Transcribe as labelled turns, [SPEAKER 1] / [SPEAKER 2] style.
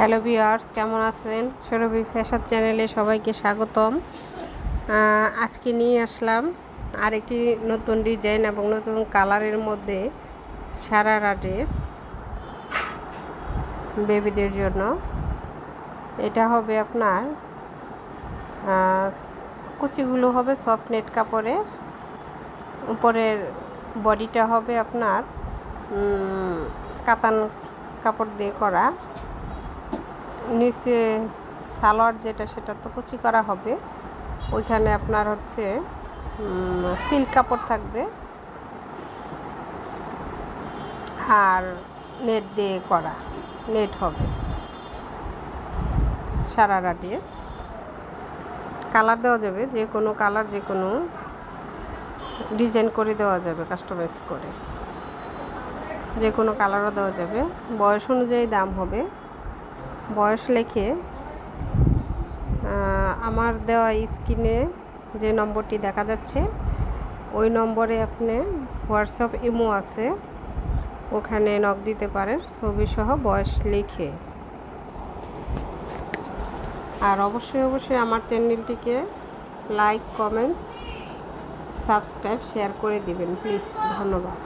[SPEAKER 1] Hello viewers, কেমন আছেন? Sourabhi fashion চ্যানেলে সবাইকে স্বাগতম। আজকে নিয়ে আসলাম আরেকটি নতুন ডিজাইন এবং নতুন কালারের মধ্যে সারারা ড্রেস বেবিদের জন্য। এটা হবে আপনার কুচিগুলো হবে সফট নেট কাপড়ের। উপরের বডিটা হবে আপনার কাতান কাপড় দিয়ে করা। নিচে সালোয়ার যেটা, সেটা তো কুচি করা হবে। ওইখানে আপনার হচ্ছে সিল্ক কাপড় থাকবে। আর নেট দিয়ে করা, নেট হবে। সারারা ড্রেস। কালার দেওয়া যাবে, যে কোনো কালার, যে কোনো ডিজাইন করে দেওয়া যাবে, কাস্টমাইজ করে। যে কোনো কালারও দেওয়া যাবে। বয়স অনুযায়ী দাম হবে। বয়স লেখে আমার দেওয়া স্ক্রিনে যে নম্বরটি দেখা যাচ্ছে, ওই নম্বরে আপনি হোয়াটসঅ্যাপ ইমো আছে, ওখানে নক দিতে পারেন ছবি সহ বয়স লিখে। আর অবশ্যই অবশ্যই আমার চ্যানেলটিকে লাইক, কমেন্ট, সাবস্ক্রাইব, শেয়ার করে দিবেন, প্লিজ, ধন্যবাদ।